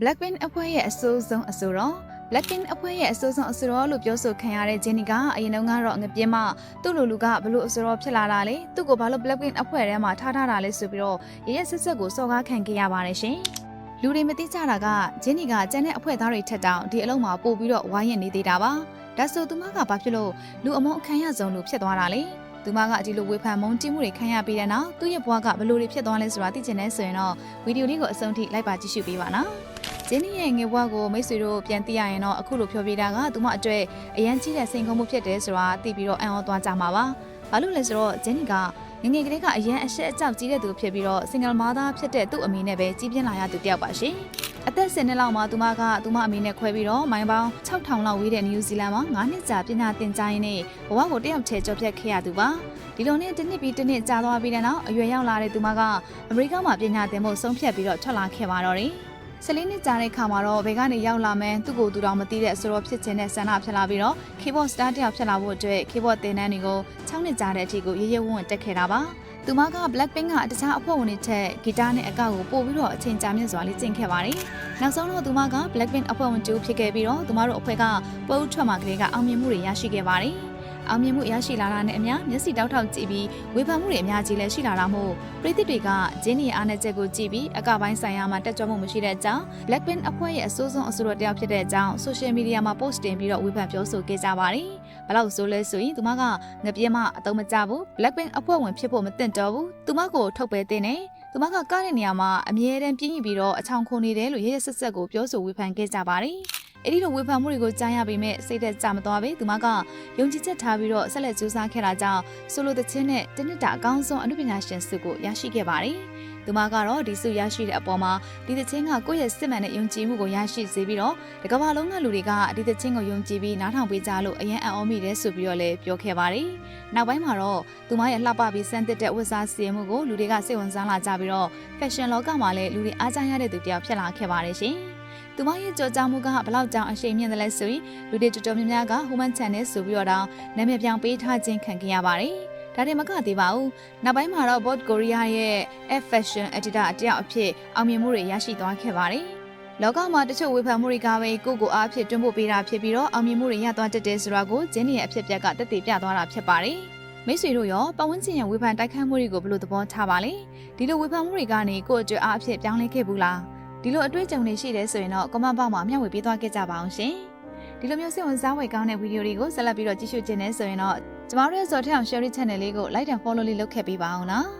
Blackpink အဖွဲ့ရဲ့အဆိုးဆုံးအဆိုတော့ Blackpink အဖွဲ့ရဲ့အဆိုးဆုံးအဆိုတော့လို့ပြောဆိုခံရတဲ့ဂျင်းနီကအရင်တုန်းကတော့ငပြင်းမသူ့လူလူကဘလို့အဆိုတော့ဖြစ်လာတာလေသူ့ကိုဘာလို့ Blackpink အဖွဲ့ထဲမှာထားထားတာလဲဆိုပြီးတော့ရရက်ဆက်ဆက်ကိုစော်ကားခံခဲ့ရပါတယ်ရှင်လူတွေမသိကြတာကဂျင်းနီကကျန်တဲ့အဖွဲ့သားတွေထက်တောင်ဒီအလုံးမှာပို့ပြီးတော့ဝိုင်းရနေသေးတာပါဒါဆိုသူမကဘာဖြစ်လို့လူအမုန်းအခမ်းရဆုံးလို့ဖြစ်သွားတာလဲသူမကဒီလိုဝေဖန်မုန်းတိမှုတွေခံရပြီးတဲ့နောက်သူ့ရဲ့ဘဝကဘလို့တွေဖြစ်သွားလဲဆိုတာသိချင်တဲ့ဆိုရင်တော့ဗီဒီယိုလေးကိုအဆုံးထိလိုက်ပါကြည့်ရှုပေးပါနော် ဂျင်းနီရဲ့ငယ်ဘဝကိုမိတ်ဆွေတို့ပြန်သိရရင်တော့အခုလိုပြောပြတာကသူမအတွေ့အရန်ကြီးတဲ့စိန်ခေါ်မှုဖြစ်တယ်ဆိုတာသိပြီးတော့အံ့ဩသွားကြမှာပါဘာလို့လဲဆိုတော့ဂျင်းနီကငငယ်ကလေးကအရန်အရှက်အကြောက်ကြီးတဲ့သူဖြစ်ပြီးတော့ single mother ဖြစ်တဲ့သူ့အမေနဲ့ပဲကြီးပြင်းလာရသူတယောက်ပါရှင်အသက်10နှစ်လောက်မှာသူမကသူမအမေနဲ့ခွဲပြီးတော့မိုင်ပေါင်း6000လောက်ဝေးတဲ့နယူးဇီလန်မှာ9နှစ်ကြာပညာသင်ကြားရင်းနဲ့ဘဝကိုတယောက်ချဲကြော်ဖြတ်ခဲ့ရသူပါဒီလိုနဲ့တစ်နှစ်ပြီးတစ်နှစ်ကြာသွားပြီးတဲ့နောက်အရွယ်ရောက်လာတဲ့သူမကအမေရိကန်မှာပညာသင်ဖို့ဆုံးဖြတ်ပြီးတော့ထွက်လာခဲ့ပါတော့တယ် ဆယ်လေးနှစ်ကြာတဲ့ခါမှာတော့ဘယ်ကနေရောက်လာမယ်သူ့ကိုယ်သူတော်မသိတဲ့ဆိုတော့ဖြစ်ခြင်းနဲ့ဆန္ဒဖြစ်လာပြီးတော့ keyboard star တယောက်ဖြစ်လာဖို့အတွက် keyboard သင်တန်းတွေကို6နှစ်ကြာတဲ့အထိကိုရရဝံ့တက်ခဲ့တာပါသူမက Blackpink ကတခြားအဖွဲ့ဝင်တွေထက်ဂီတနဲ့အကောက်ကိုပို့ပြီးတော့အချိန်ကြာမြင့်စွာလေးကျင့်ခဲ့ပါတယ်။နောက်ဆုံးတော့သူမက Blackpink အဖွဲ့ဝင်တူဖြစ်ခဲ့ပြီးတော့သူမတို့အဖွဲ့ကပုတ်ထွက်မှာကလေးကအောင်မြင်မှုတွေရရှိခဲ့ပါတယ်။ အောင်မြင်မှုရရှိလာတာနဲ့အမျှမျက်စိတောက်ထောက်ကြည့်ပြီးဝေဖန်မှုတွေအများကြီးလည်းရှိလာတာမို့ပရိသတ်တွေကဂျင်းနီရဲ့အားနည်းချက်ကိုကြည့်ပြီးအကပိုင်းဆိုင်ရာမှာတက်ကြွမှုမရှိတဲ့အကြောင်း Blackpink အဖွဲ့ရဲ့အဆိုးဆုံးအဆိုးတော်တစ်ယောက်ဖြစ်တဲ့အကြောင်း social media မှာ post တင်ပြီးတော့ဝေဖန်ပြောဆိုခဲ့ကြပါတယ်။ဘလောက်ဆိုလဲဆိုရင်သူမကငပြင်းမအတုံးမကြဘူး Blackpink အဖွဲ့ဝင်ဖြစ်ဖို့မသင့်တော်ဘူး။သူမကိုထုတ်ပဲတင်တယ်။သူမကကားတဲ့နေရာမှာအမြဲတမ်းပြင်းပြပြီးတော့အချောင်ခုန်နေတယ်လို့ရရဆက်ဆက်ကိုပြောဆိုဝေဖန်ခဲ့ကြပါတယ်။ အဲ့ဒီလိုဝေဖန်မှုတွေကိုကြားရပေမဲ့စိတ်သက်သာမသွားပဲသူမကယုံကြည်ချက်ထားပြီးတော့ဆက်လက်ကြိုးစားခဲ့တာကြောင့်ဆိုလိုတဲ့ချင်းနဲ့တနစ်တာအကောင်းဆုံးအနုပညာရှင်ဆုကိုရရှိခဲ့ပါတယ်။သူမကတော့ဒီဆုရရှိတဲ့အပေါ်မှာဒီသချင်းကကိုယ့်ရဲ့စစ်မှန်တဲ့ယုံကြည်မှုကိုရရှိစေပြီးတော့တကမ္ဘာလုံးကလူတွေကဒီသချင်းကိုယုံကြည်ပြီးနားထောင်ပေးကြလို့အယံအံ့ဩမိတယ်ဆိုပြီးတော့လည်းပြောခဲ့ပါတယ်။နောက်ပိုင်းမှာတော့သူမရဲ့လှပပြီးစမ်းသစ်တဲ့ဝတ်စားစီရင်မှုကိုလူတွေကစိတ်ဝင်စားလာကြပြီးတော့ fashion လောကမှာလည်းလူတွေအားကြရတဲ့သူတစ်ယောက်ဖြစ်လာခဲ့ပါတယ်ရှင်။ သူမရဲ့ကြော်ကြားမှုကဘလောက်ကြောင်အရှိန်မြင့်တယ်လဲဆိုရင်လူတွေတော်တော်များများက Human Channel ဆိုပြီးတော့တောင်းနာမည်ပြောင်းပေးထားခြင်းခံခဲ့ရပါတယ်။ဒါတွေမကသေးပါဘူး။နောက်ပိုင်းမှာတော့ Bot Korea ရဲ့ F Fashion Editor အတယောက်အဖြစ်အောင်မြင်မှုတွေရရှိသွားခဲ့ပါတယ်။လောကမှာတချို့ဝေဖန်မှုတွေကပဲကိုယ့်ကိုအားဖြင့်တွန်းပို့ပေးတာဖြစ်ပြီးတော့အောင်မြင်မှုတွေရသွားတတ်တယ်ဆိုတာကိုဂျင်းနီရဲ့အဖြစ်ပြက်ကတက်တည်ပြသွားတာဖြစ်ပါတယ်။မိတ်ဆွေတို့ရောပတ်ဝန်းကျင်ရဲ့ဝေဖန်တိုက်ခိုက်မှုတွေကိုဘယ်လိုသဘောထားပါလဲဒီလိုဝေဖန်မှုတွေကနေကိုယ့်အတွက်အားအဖြစ်ပြောင်းလဲခဲ့ဘူးလား ဒီလိုအတွေ့အကြုံတွေရှိတယ်ဆိုရင်တော့ comment box မှာမျှဝေပေးသွားခဲ့ကြပါအောင်ရှင်ဒီလိုမျိုးစိတ်ဝင်စားဖွယ်ကောင်းတဲ့ဗီဒီယိုတွေကိုဆက်လက်ပြီးတော့ကြည့်ရှုခြင်းနဲ့ဆိုရင်တော့ကျမတို့ရဲ့ဇော်ထက်အောင် share channel လေးကို like and follow လေးလုပ်ခဲ့ပေးပါအောင်နော်